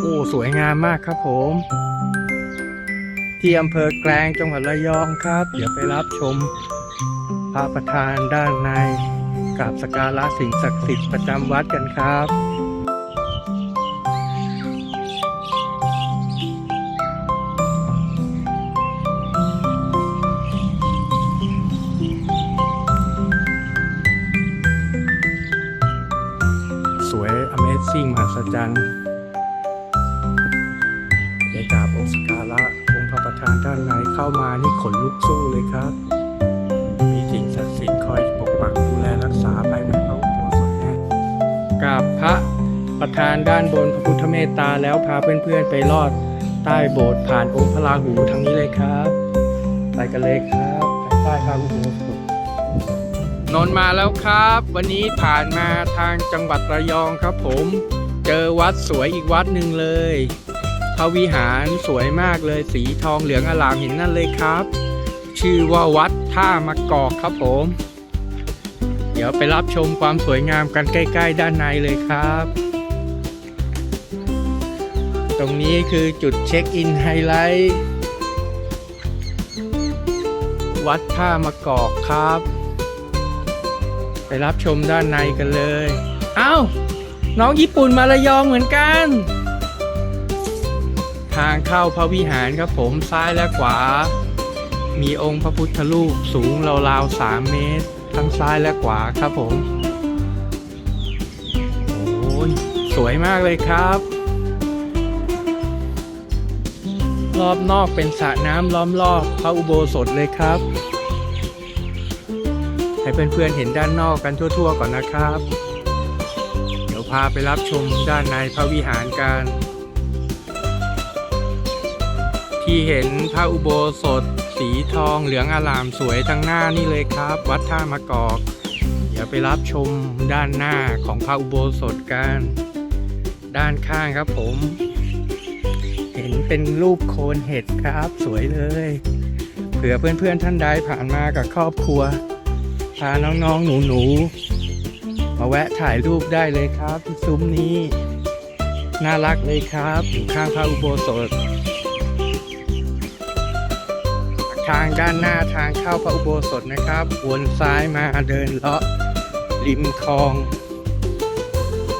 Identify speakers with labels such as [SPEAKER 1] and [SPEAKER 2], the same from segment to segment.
[SPEAKER 1] โอ้สวยงามมากครับผม ที่อำเภอแกลงจังหวัดระยองครับ เดี๋ยวไปรับชมพระประธานด้านในกราบสการะสิ่งศักดิ์สิทธิ์ประจำวัดกันครับ ประธานด้านบนพระพุทธเมตตาแล้วพาเพื่อนๆไปลอดใต้โบสถ์ผ่านองค์พระราหูทางนี้เลยครับ ไปกันเลยครับใต้พระอุโบสถนนมาแล้วครับ วันนี้ผ่านมาทางจังหวัดระยองครับผม เจอวัดสวยอีกวัดหนึ่งเลยพระวิหารสวยมากเลยสีทองเหลืองอลามเห็นนั่นเลยครับ ชื่อว่าวัดท่ามะกอกครับผม เดี๋ยวไปรับชมความสวยงามกันใกล้ ๆ ด้านในเลยครับ ตรงนี้คือจุดเช็คอินไฮไลท์ วัดท่ามะกอกครับ ไปรับชมด้านในกันเลย เอ้า น้องญี่ปุ่นมาระยองเหมือนกัน ทางเข้าพระวิหารครับผมซ้ายและขวา มีองค์พระพุทธรูปสูงราวๆ 3 เมตร ทั้งซ้ายและขวาครับผม โอ้ยสวยมากเลยครับ รอบนอกเป็นสระน้ำล้อมรอบพระอุโบสถเลยครับ ให้เพื่อนๆเห็นด้านนอกกันทั่ว ๆ ก่อนนะครับ เดี๋ยวพาไปรับชมด้านในพระวิหารกัน ที่เห็นพระอุโบสถ สีทองเหลืองอลามสวยทั้งหน้านี่เลยครับ วัดท่ามะกอกเดี๋ยวไปรับชมด้านหน้าของพระอุโบสถกัน ด้านข้างครับผม นเป็นรูปโคนเห็ดครับ สวยเลย เผื่อเพื่อนๆท่านใดผ่านมากับครอบครัว พาน้องๆหนูๆมาแวะถ่ายรูปได้เลยครับที่ซุ้มนี้ น่ารักเลยครับอยู่ข้างพระอุโบสถ ทางด้านหน้าทางเข้าพระอุโบสถนะครับ วนซ้ายมาเดินเลาะริมคลอง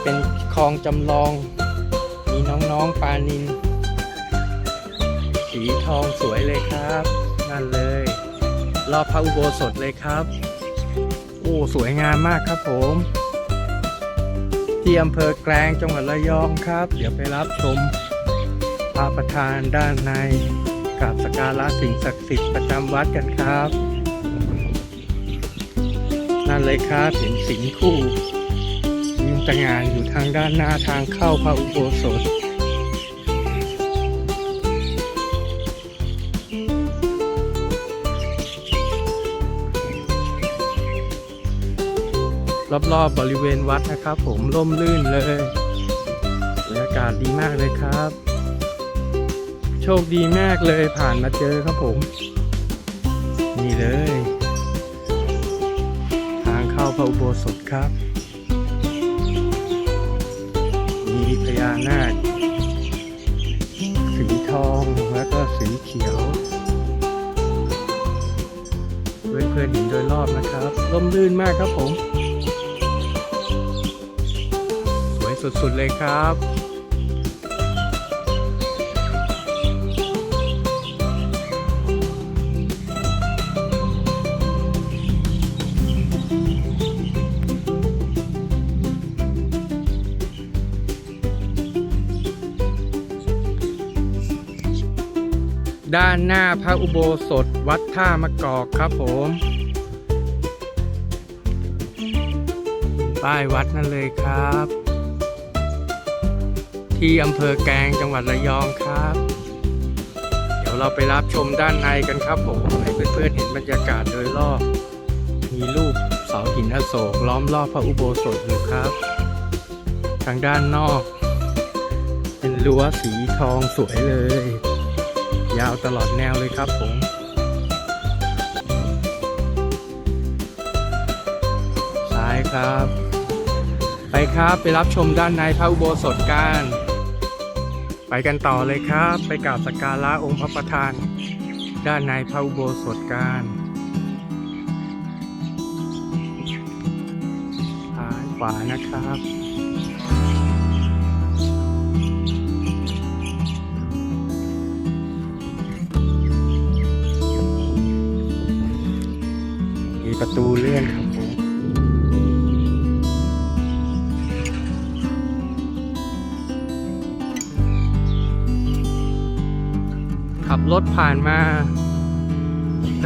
[SPEAKER 1] เป็นคลองจำลองมีน้องๆปลานิน ทองสวยเลยครับ นั่นเลย รอบพระอุโบสถเลยครับ โอ้สวยงามมากครับผมที่อำเภอแกลงจังหวัดระยองครับ เดี๋ยวไปรับชมพระประธานด้านในกราบสการะสิ่งศักดิ์สิทธิ์ประจำวัดกันครับ นั่นเลยครับเห็นสิงคู่ยืนตระงานอยู่ทางด้านหน้าทางเข้าพระอุโบสถ รอบๆบบริเวณวัดนะครับ ผมร่มรื่นเลยบรรยากาศดีมากเลยครับ โชคดีมากเลยผ่านมาเจอครับผม นี่เลย ทางเข้าพระอุโบสถครับ มีพญานาคสีทองแล้วก็สีเขียวเพื่อนๆเห็นโดยรอบนะครับร่มรื่นมากครับผม สุดๆเลยครับด้านหน้าพระอุโบสถวัดท่ามะกอกครับผม ป้ายวัดนั่นเลยครับ ที่อำเภอแกลงจังหวัดระยองครับ เดี๋ยวเราไปรับชมด้านในกันครับผมให้เพื่อนๆเห็นบรรยากาศโดยรอบ มีรูปเสาหินอโศกล้อมรอบพระอุโบสถอยู่ครับ ทางด้านนอก เป็นรั้วสีทองสวยเลย ยาวตลอดแนวเลยครับผมซ้ายครับ ไปครับไปรับชมด้านในพระอุโบสถกัน ไปกันต่อเลยครับ ไปกราบสักการะองค์พระประธาน ด้านในพระอุโบสถการซ้ายขวานะครับ ขับรถผ่านมา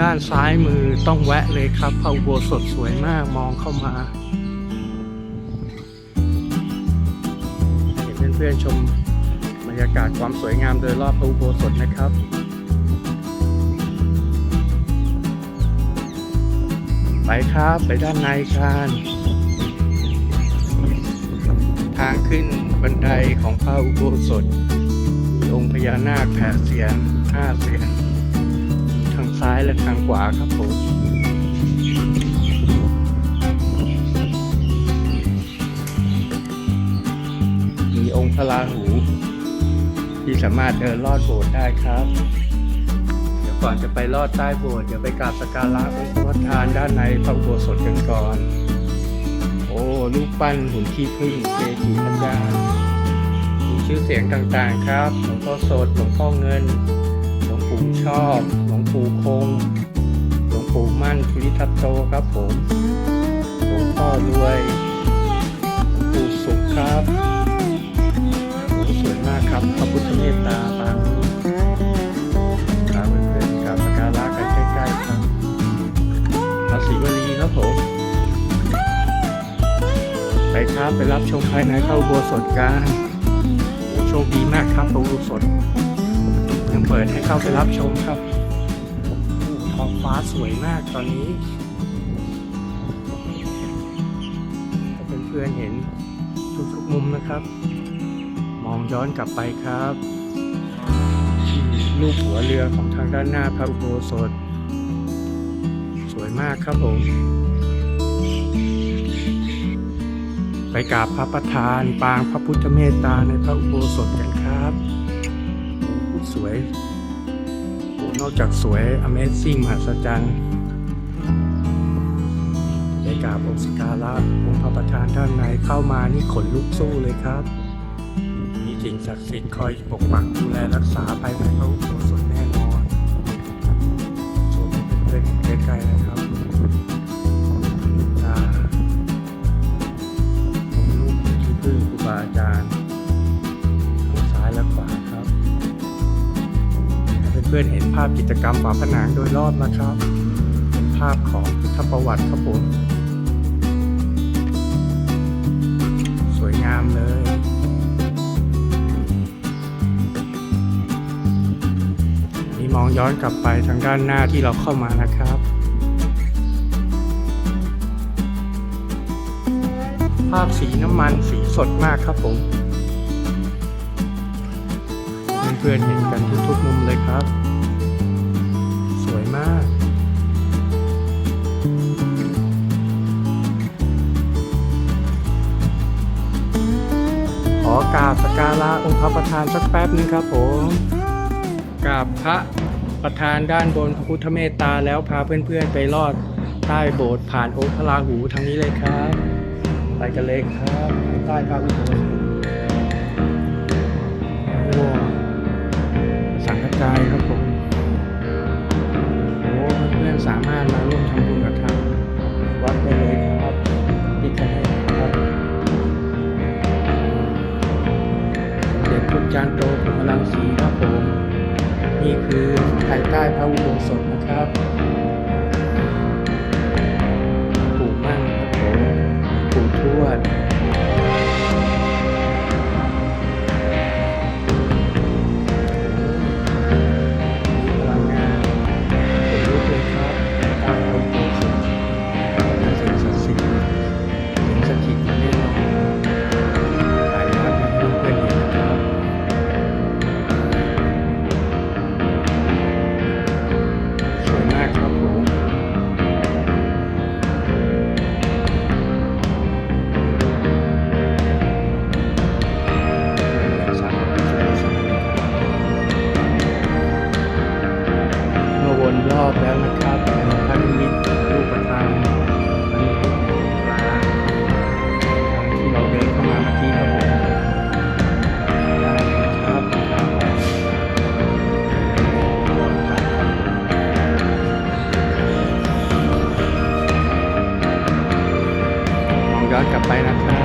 [SPEAKER 1] ด้านซ้ายมือต้องแวะเลยครับพระอุโบสถสวยมากมองเข้ามา เห็นเพื่อนๆชมบรรยากาศความสวยงามโดยรอบพระอุโบสถนะครับไปครับไปด้านในกันทางขึ้นบันไดของพระอุโบสถมีองค์พญานาคแผ่เสียง ห้าเสียงทางซ้ายและทางขวาครับผมมีองค์พระราหู ที่สามารถเดินลอดโบสถ์ได้ครับ เดี๋ยวก่อนจะไปลอดใต้โบสถ์เดี๋ยวไปกราบสักการะองค์พระประธานด้านในพระโบสถกันก่อน โอ้รูปปั้นหุ่นขี้ผึ้งเกจิปัญญามีชื่อเสียงต่างๆครับหลวงพ่อโสดหลวงพ่อเงิน ลวงปู่ชอบ หลวงปู่คง หลวงปู่มั่นภูริทัตโตครับผม หลวงพ่อรวยหลวงปู่สุขครับโอ้สวยมากครับพระพุทธเมตตาปางนี้ครับเพื่อนๆกราบสการะกันใกล้ๆครับพระศรีวลีครับผม ไปครับไปรับชมภายในเข้าอุโบสถกันโชคดีมากครับพระอุโบสถยัง เปิดให้เข้าไปรับชมครับโอ้ท้องฟ้าสวยมากตอนนี้ถ้าเพื่อนๆเห็นทุกๆมุมนะครับ มองย้อนกลับไปครับรูปหัวเรือของทางด้านหน้าพระอุโบสถ สวยมากครับผม ไปกราบพระประธาน ปางพระพุทธเมตตาในพระอุโบสถกัน สวยโนอกจากสวย Amazing มหัศจรรย์ไปกราบองค์สการะองค์พระประธานด้านในเข้ามานี่ขนลุกสู้เลยครับ มีสิ่งศักดิ์สิทธิ์คอยปกปักดูแลรักษาภายในพระอุโบสถแน่นอนชมเพื่อนๆใกล้ๆนะครับ พื่อนๆเห็นภาพกิจกรรมฝาผนังโดยรอบนะครับเป็นภาพของพุทธประวัติครับผมสวยงามเลยนี่มองย้อนกลับไปทางด้านหน้าที่เราเข้ามานะครับภาพสีน้ำมันสีสดมากครับผม เพื่อนๆเห็นกันทุกๆมุมเลยครับ วยมากขอกราบสการะองค์พระประธานสักแป๊บนึงครับผมกราบพระประธานด้านบนพระพุทธเมตตาแล้วพาเพื่อนๆไปลอดใต้โบสถ์ผ่านองค์พระราหูทางนี้เลยครับ ไปกันเลยครับใต้พระอุโบส ภายใต้พระอุโบสถนะครับ ไปนะครับ